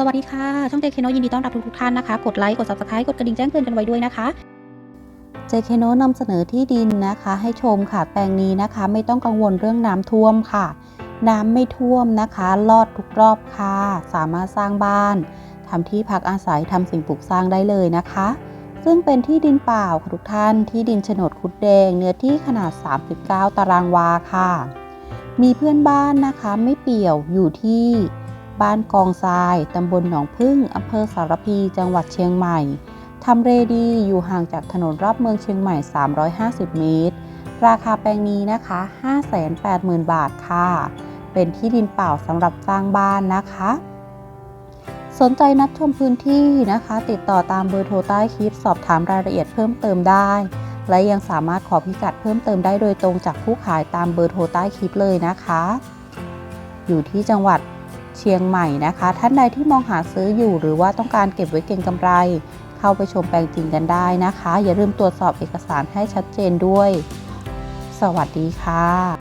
สวัสดีค่ะ ช่องเจเคโนยินดีต้อนรับทุกๆท่านนะคะ กดไลค์ กด subscribe กดกระดิ่งแจ้งเตือนกันไว้ด้วยนะคะเจเคโนนำเสนอที่ดินนะคะ ให้ชมค่ะ แปลงนี้นะคะ ไม่ต้องกังวลเรื่องน้ำท่วมค่ะ น้ำไม่ท่วมนะคะ ลอดทุกรอบค่ะ สามารถสร้างบ้านทำที่พักอาศัยทำสิ่งปลูกสร้างได้เลยนะคะ ซึ่งเป็นที่ดินเปล่าค่ะทุกท่าน ที่ดินโฉนดคุดแดง เนื้อที่ขนาด 39 ตารางวาค่ะ มีเพื่อนบ้านนะคะ ไม่เปี่ยวอยู่ที่ บ้านกองทราย ตำบลหนองพึ่ง อำเภอสารพี จังหวัดเชียงใหม่ ทำเลดีอยู่ห่างจากถนนรอบเมืองเชียงใหม่ 350 เมตร ราคาแปลงนี้นะคะ 580,000 บาทค่ะ เป็นที่ดินเปล่าสำหรับสร้างบ้านนะคะ สนใจนัดชมพื้นที่นะคะ ติดต่อตามเบอร์โทรใต้คลิปสอบถามรายละเอียดเพิ่มเติมได้ และยังสามารถขอพิกัดเพิ่มเติมได้โดยตรงจากผู้ขายตามเบอร์โทรใต้คลิปเลยนะคะ อยู่ที่จังหวัด เชียงใหม่นะคะ ท่านใดที่มองหาซื้ออยู่ หรือว่าต้องการเก็บไว้เก็งกำไร เข้าไปชมแปลงจริงกันได้นะคะ อย่าลืมตรวจสอบเอกสารให้ชัดเจนด้วย สวัสดีค่ะ